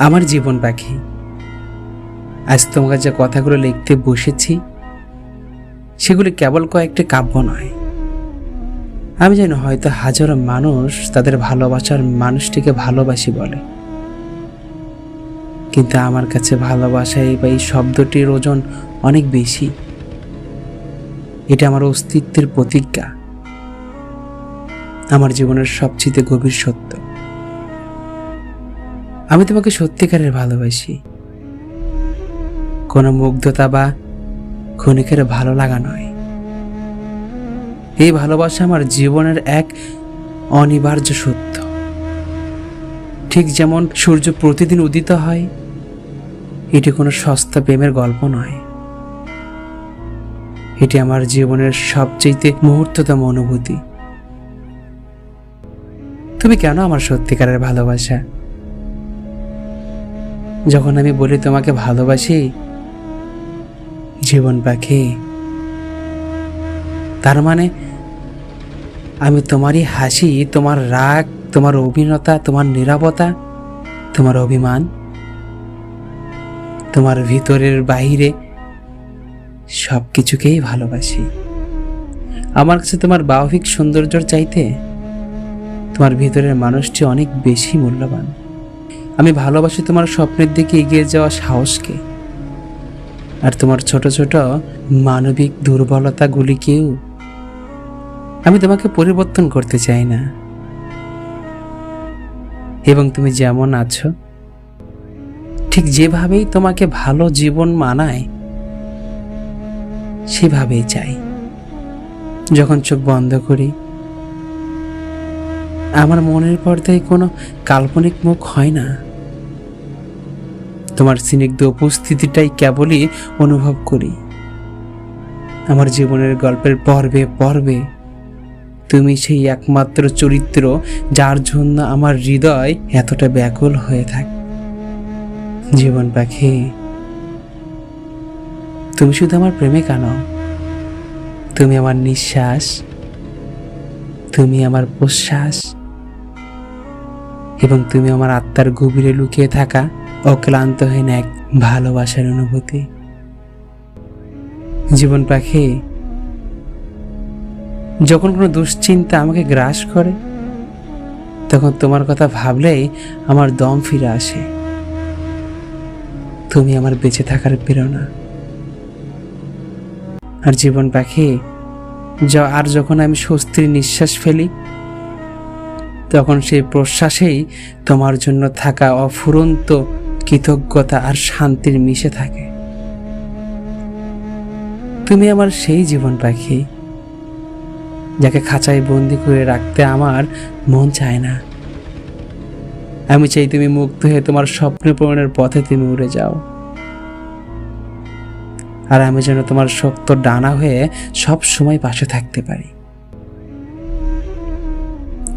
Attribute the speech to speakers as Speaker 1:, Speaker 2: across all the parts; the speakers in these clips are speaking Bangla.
Speaker 1: আমার জীবন পাখি। আজ তোমাকে যে কথাগুলো লিখতে বসেছি, সেগুলি কেবল কয়েকটি কাব্য নয়। আমি জানি হয়তো হাজারো মানুষ তাদের ভালোবাসার মানুষটিকে ভালোবাসি বলে। কিন্তু আমার কাছে ভালোবাসাই বা এই শব্দটির ওজন অনেক বেশি। এটা আমার অস্তিত্বের প্রতিজ্ঞা। আমার জীবনের সবচেয়ে গভীর সত্য। আমি তোমাকে সত্যিকারের ভালোবাসি। কোনো মুগ্ধতা বা ক্ষণিকের ভালো লাগা নয়। এই ভালোবাসা আমার জীবনের এক অনিবার্য সত্য। ঠিক যেমন সূর্য প্রতিদিন উদিত হয়, এটি কোনো সস্তা প্রেমের গল্প নয়। এটি আমার জীবনের সবচেয়ে মুহূর্ততম অনুভূতি। তুমি কেন আমার সত্যিকারের ভালোবাসা? যখন আমি বলি তোমাকে ভালোবাসি, জীবন পাখি, তার মানে আমি তোমারই হাসি, তোমার রাগ, তোমার অভিনতা, তোমার নিরাপত্তা তোমার অভিমান, তোমার ভিতরের বাইরে সব কিছুকেই ভালোবাসি। আমার কাছে তোমার বাহ্যিক সৌন্দর্যর চাইতে তোমার ভিতরের মানুষটি অনেক বেশি মূল্যবান। আমি ভালোবাসি তোমার স্বপ্নের দিকে এগিয়ে যাওয়া সাহসকে। আর তোমার ছোট ছোট মানবিক দুর্বলতাগুলিকেও আমি তোমাকে পরিবর্তন করতে চাই না। এবং তুমি যেমন আছো, ঠিক যেভাবেই তোমাকে ভালো জীবন মানায়, সেভাবেই চাই। যখন চোখ বন্ধ করি আমার মনের পর্দায় কোনো কাল্পনিক মুখ হয় না। তোমার স্নিগ্ধ উপস্থিতিটাই কেবলই অনুভব করি। আমার জীবনের গল্পের পর্বে পর্বে তুমি সেই একমাত্র চরিত্র যার জন্য আমার হৃদয় এতটা ব্যাকুল হয়ে থাকে। জীবন পাখি, তুমি শুধু আমার প্রেমে নও, তুমি আমার নিঃশ্বাস, তুমি আমার প্রশ্বাস। এবং তুমি আমার আত্মার গভীরে লুকিয়ে থাকা অক্লান্তহীন এক ভালোবাসার অনুভূতি। জীবন পাখি, যখন কোনো দুশ্চিন্তা আমাকে গ্রাস করে, তখন তোমার কথা ভাবলেই আমার দম ফিরে আসে। তুমি আমার বেঁচে থাকার প্রেরণা। আর জীবন পাখি আর যখন আমি স্বস্তির নিঃশ্বাস ফেলি তখন সেই প্রশ্বাসেই তোমার জন্য থাকা অফুরন্ত কৃতজ্ঞতা আর শান্তির মিশে থাকে। তুমি আমার সেই জীবন পাখি, যাকে খাঁচায় বন্দি করে রাখতে আমার মন চায় না। আমি চাই তুমি মুক্ত হয়ে তোমার স্বপ্ন পূরণের পথে তুমি উড়ে যাও। আর আমি যেন তোমার শক্ত ডানা হয়ে সব সময় পাশে থাকতে পারি।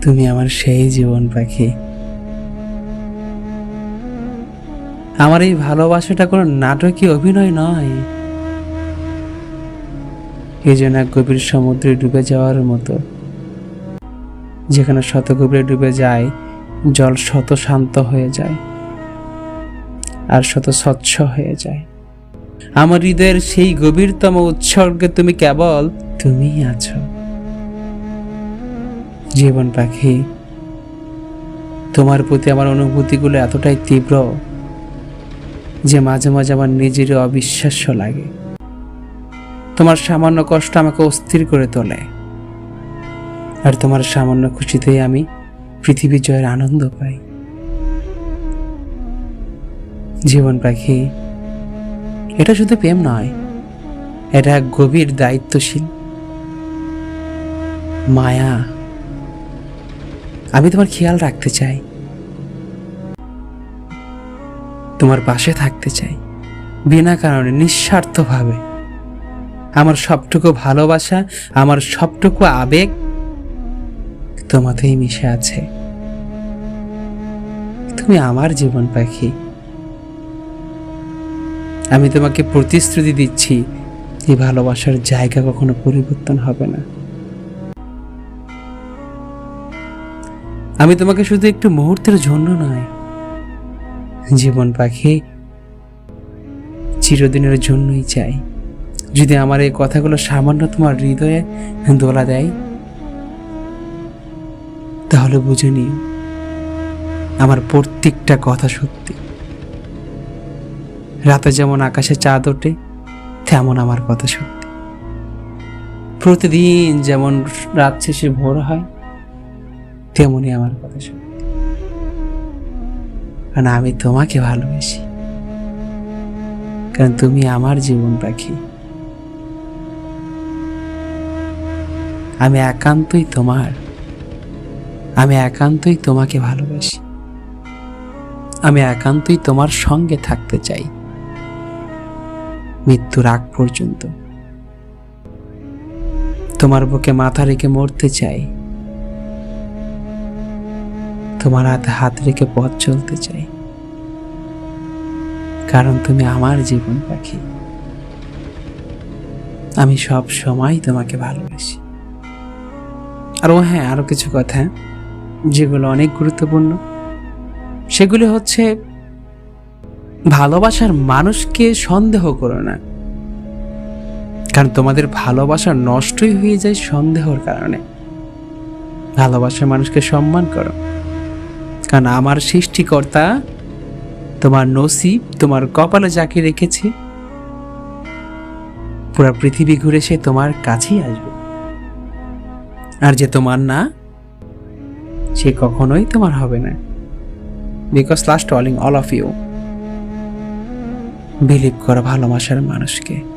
Speaker 1: তুমি আমার সেই জীবন পাখি। আমার এই ভালোবাসাটা কোনো নাটকীয় অভিনয় নয়। এই যেন এক গভীর সমুদ্রে ডুবে যাওয়ার মতো। যেখানে শত গভীরে ডুবে যায়, জল শত শান্ত হয়ে যায়, আর শত স্বচ্ছ হয়ে যায়। আমার হৃদয়ের সেই গভীরতম উৎসর্গে তুমি কেবল তুমিই আছো। জীবন পাখি, তোমার প্রতি আমার অনুভূতিগুলো এতটাই তীব্র যে মাঝে মাঝে আমার নিজেরই অবিশ্বাস্য লাগে। তোমার সামান্য কষ্ট আমাকে অস্থির করে তোলে। আর তোমার সামান্য খুশিতেই আমি পৃথিবী জয়ের আনন্দ পাই। জীবন পাখি, এটা শুধু প্রেম নয়, এটা গভীর দায়িত্বশীল, মায়া আমি তোমার খেয়াল রাখতে চাই। তোমার পাশে থাকতে চাই। বিনা কারণে, নিঃস্বার্থভাবে। আমার সবটুকু ভালোবাসা, আমার সবটুকু আবেগ তোমাতেই মিশে আছে। তুমি আমার জীবন পাখি। আমি তোমাকে প্রতিশ্রুতি দিচ্ছি, এই ভালোবাসার জায়গা কখনো পরিবর্তন হবে না। আমি তোমাকে শুধু একটু মুহূর্তের জন্য নয়, জীবন পাখি, চিরদিনের জন্যই চাই। যদি আমার এই কথাগুলো সামান্য তোমার হৃদয়ে দোলা দেয়, তাহলে বুঝে নিও, আমার প্রত্যেকটা কথা সত্যি। রাতে যেমন আকাশে চাঁদ ওঠে, তেমন আমার কথা সত্যি। প্রতিদিন যেমন রাত শেষে ভোর হয় তেমনই আমার কথা সত্যি কারণ আমি তোমাকে ভালোবাসি। কারণ তুমি আমার জীবন পাখি। আমি একান্তই তোমার। আমি একান্তই তোমাকে ভালোবাসি। আমি একান্তই তোমার সঙ্গে থাকতে চাই। মৃত্যুর আগ পর্যন্ত। তোমার বুকে মাথা রেখে মরতে চাই। তোমার হাতে হাত রেখে পথ চলতে চাই। কারণ তুমি আমার জীবন পাখি। আমি সব সময় তোমাকে ভালোবাসি। আর ও হ্যাঁ আরও কিছু কথা, যেগুলো অনেক গুরুত্বপূর্ণ। সেগুলি হচ্ছে, ভালোবাসার মানুষকে সন্দেহ করো না। কারণ তোমাদের ভালোবাসা নষ্টই হয়ে যায় সন্দেহর কারণে। ভালোবাসার মানুষকে সম্মান করো। কারণ আমার সৃষ্টিকর্তা, তোমার নসিব, তোমার কপালে যাকে রেখেছে, পুরো পৃথিবী ঘুরে সে তোমার কাছেই আসবে। আর যে তোমার না, সে কখনোই তোমার হবে না। বিকজ লাস্ট অলিং অল অফ ইউ বিলিভ করো ভালোবাসার মানুষকে।